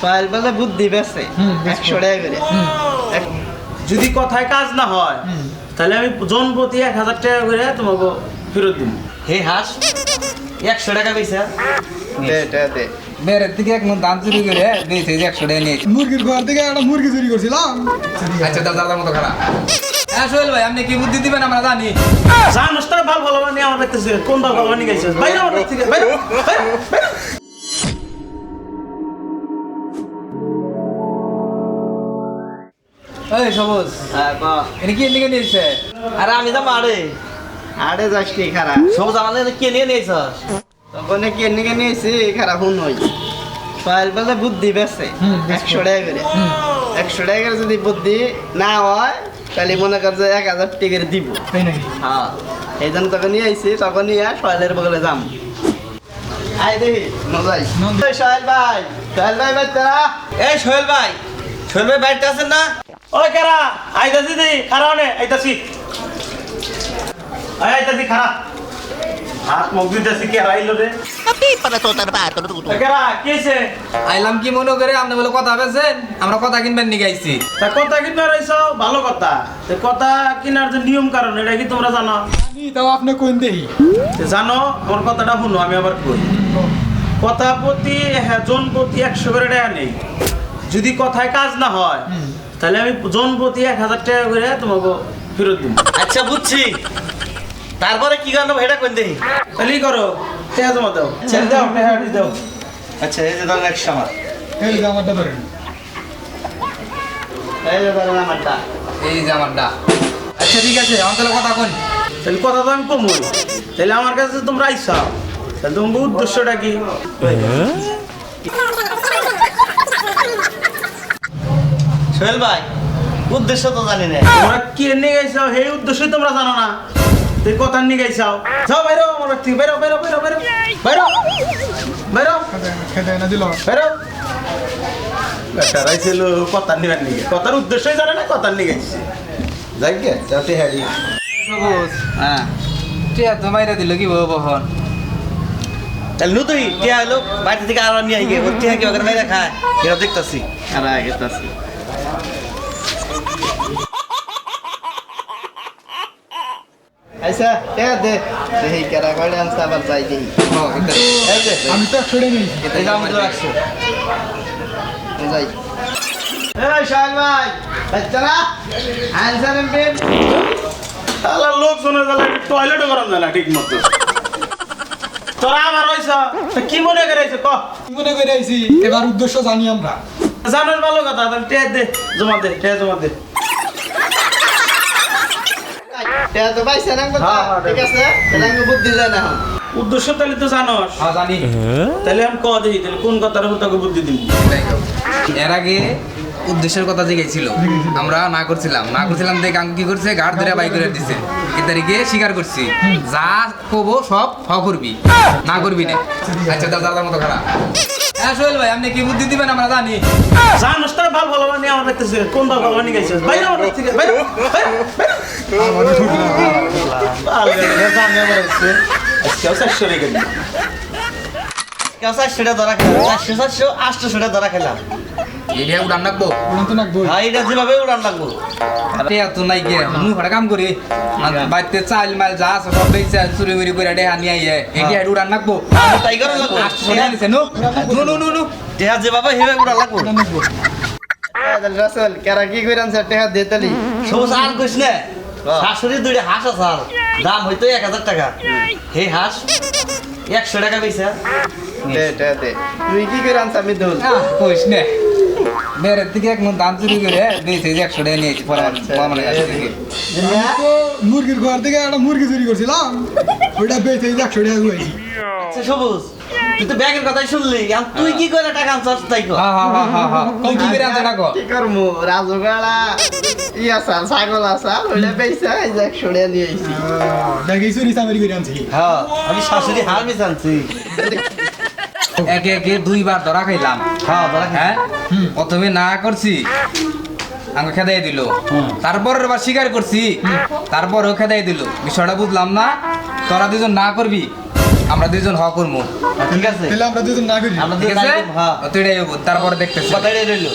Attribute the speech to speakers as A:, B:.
A: সোহেল বলে বুদ্ধি বেছে
B: বেশ
A: একশো টাকা করে
C: যদি কথায় কাজ না হয় তাহলে আমি জন প্রতি এক হাজার টাকা করে তোমাকে ফেরত দিব
D: হে হাস একশো টাকা পয়সা
A: দে দে দে।
E: বেরের থেকে এক মন ধান চুরি করে দিয়েছে একশো টাকা নিয়েছে।
B: মুরগির ঘর থেকে একটা মুরগি চুরি করছিলাম।
E: আচ্ছা দাদা দাদার মতো খারাপ হ্যাঁ সোহেল ভাই আপনি কি বুদ্ধি দিবেন? আমরা জানি।
C: জানোস তোর ভালো ভালো বানিয়ে আমার কোন ভালো ভালো বানিয়ে গেছিস? বাইরে আমার থেকে বাইরে বাইরে,
E: এই সবুজ।
A: হ্যাঁ ক?
E: এনে কি নিয়েছে
D: আরে আমি তো মারে
A: আরে যাস কি খারাপ
D: সব জামালে কে নিয়ে নিয়েছস
A: তখন কি নিকে নিয়েছি খারাপ হুন হই সোহেল বলে বুদ্ধি বেছে। একশো টাকা করে। একশো টাকা করে যদি বুদ্ধি না হয় তাহলে মনে কর যে এক হাজার টাকা দিব। হ্যাঁ। এই জন্য তোকে নিয়ে আইছি তখন নিয়ে সোহেলের বগলে যাম। আয় দেখি। ওই সোহেল ভাই সোহেল ভাই বাচ্চারা
D: এই সোহেল ভাই সোহেল ভাই বাড়িতে আছেন না?
C: ওই কারা? আইতাছি দি খারাপ নে আইতাছি। আই আইতাছি খারাপ হাত মুখ দিতেছি কে আইলো রে?
E: আইলাম কি মনে করে আপনি বলে কথা আমরা কথা কিনবেন নিয়ে আইছি
C: তা কথা কিনবে রইছো ভালো কথা। কথা কিনার যে নিয়ম কারণ এটা কি তোমরা জানো?
B: আমি তাও আপনি কোন দেহি?
C: জানো আমার কথাটা শুনো আমি আবার কই। কথা প্রতি হ্যাঁ জন প্রতি একশো করে টাকা নেই। যদি কথায় কাজ না হয় তাহলে আমি জন প্রতি এক হাজার টাকা করে তোমাকে ফেরত দিব।
D: আচ্ছা বুঝছি। তারপরে কি গান এটা কোন দেহি
C: তাহলে কি করো টাকা জমা দাও ছেড়ে দাও টাকা দাও।
A: আচ্ছা এই যে ধরেন একশো আমার।
B: এই যে আমারটা ধরেন
A: এই যে ধরেন আমারটা।
E: এই যে আমারটা। আচ্ছা ঠিক আছে আমার তাহলে কথা কোন
C: তাহলে কথা তো আমি কমই। তাহলে আমার কাছে তোমরা আইসা তাহলে তোমার উদ্দেশ্যটা কি?
D: সোহেল ভাই উদ্দেশ্য তো জানি না
C: তোমরা কি নিয়ে গাইছাও সেই উদ্দেশ্যই তোমরা জানো না। তুই কথা নিয়ে গাইছাও যাও বাইরো আমার থেকে, বাইরো বাইরো বাইরো বাইরো বাইরো বাইরো
B: খেতে না দিল।
C: বাইরো বেটারাই ছিল কথা নিবার নিয়ে কথার উদ্দেশ্যই জানে না কথা নিয়ে গাইছে যাই গে যাতে হ্যারি
A: হ্যাঁ।
E: টিয়া তো মাইরা দিল কি বহন
D: তাহলে নতুন টিয়া হলো বাড়ি থেকে আরও নিয়ে আইগে ওর টিয়া কি ওখানে বাইরে খায়? এটা দেখতাছি।
A: আর আগে তাছি টাকা দে। দেখি কেরা করে আনছে আবার যাই দেখি
B: আমি তো একশো টাকা নিয়েছি।
D: এই যে আমাদের
A: যাই। এই শাল ভাই। বাচ্চারা আনসার এমপিন
C: তাহলে লোক শুনে তাহলে টয়লেটও করান যায় না ঠিক মতো। তোরা আমার কি মনে করেছে ক?
B: কি মনে করে আইছি? এবার উদ্দেশ্য জানি আমরা।
C: জানার ভালো কথা তাহলে দে জমা দে জমা দে।
A: টাকা তো পাইছে না কথা
C: হ্যাঁ, হ্যাঁ,
A: ঠিক আছে তাহলে বুদ্ধি দেয় না
C: উদ্দেশ্য তাহলে তো জানোস।
E: হ্যাঁ জানি।
C: তাহলে আমি ক দেখি তাহলে কোন কথার উপর তোকে বুদ্ধি দিব?
E: এর আগে উদ্দেশ্যের কথা আমরা না করছিলাম। না করছিলাম দেখে আঙ্কু কি করছে? গাড় ধরে বাই করে দিছে। এ তারিখে স্বীকার করছি। যা কবো সব হ করবি। না করবি না। আচ্ছা দাদার মতো খারাপ। হ্যাঁ সোহেল ভাই আপনি কি বুদ্ধি দিবেন? আমরা জানি।
C: জানোস দেখতেছে কোন ভালো বানিয়ে গেছিস বাইরে আমার থেকে বাইরে
B: ঠুকলাম
C: ভালো করে জানে আমার হচ্ছে আজকেও চারশো রেখে দিই
D: চারশোটা ধরা খেলাম চারশো চারশো আটশোটা ধরা খেলাম
E: এটা উড়ান রাখব
B: ওরা তো নাকবো
D: হ্যাঁ এটা যেভাবে উড়ান লাগবো
E: টিয়া তো নাই গে মু ঘরে কাম করি। বাড়িতে চাল মাল যা আছে সব বেচে চুরি মুরি করে ডেহা নিয়ে আইয়ে। এটি উড়ান রাখব
D: তাই করে লাগবো?
E: আটশো নিছে no? No no no no.
D: যেভাবে সেভাবে উড়ান লাগবো।
B: নাকবো
A: তাহলে রাসেল কেরা কি করে আনছে? টাকা দে তালি।
D: সবুজ আর কইস না শাশুড়ির দুইটা হাঁস আছে আর। দাম হয়তো এক হাজার টাকা। হে হাঁস একশো টাকা
A: তুই কি করে আনছে আমি দোল
E: আহ, কইস নে। বেরের থেকে এক মন ধান চুরি করে দিয়েছে একশো টাকা নিয়েছি পরে
B: তো মুরগির ঘর থেকে একটা মুরগি চুরি করছিলাম। ওইটা বেঁচে একশো টাকা
D: আচ্ছা সবুজ। তুই তো ব্যাগের কথাই শুনলি। আর তুই কি করে টাকা আনছস তাই কর
E: হ্যাঁ হ্যাঁ হ্যাঁ হ্যাঁ হ্যাঁ কই কি করে আনতে ডাকো
A: কি আসাল ছাগল ওইটা বেচা এই যে টাকা নিয়ে আইছি।
B: দেখি চুরি চামারি করে আনছি।
D: হ্যাঁ আমি শাশুড়ি হার আনছি।
E: একে একে দুইবার ধরা খাইলাম।
D: হ্যাঁ ধরা
E: হ্যাঁ? প্রথমে না করছি আমাকে খেদাই দিল। তারপর আবার স্বীকার করছি তারপরও খেদাই দিল। বিষয়টা বুঝলাম না তোরা দুজন না করবি আমরা দুইজন হ করব।
D: ঠিক আছে?
B: তাহলে আমরা দুজন না করি।
D: আমরা
E: ঠিক
D: দুজন
E: আছে
D: হ্যাঁ।
E: তুই এটাই হব তারপরে দেখতেছি।
D: কথাটাই রইল।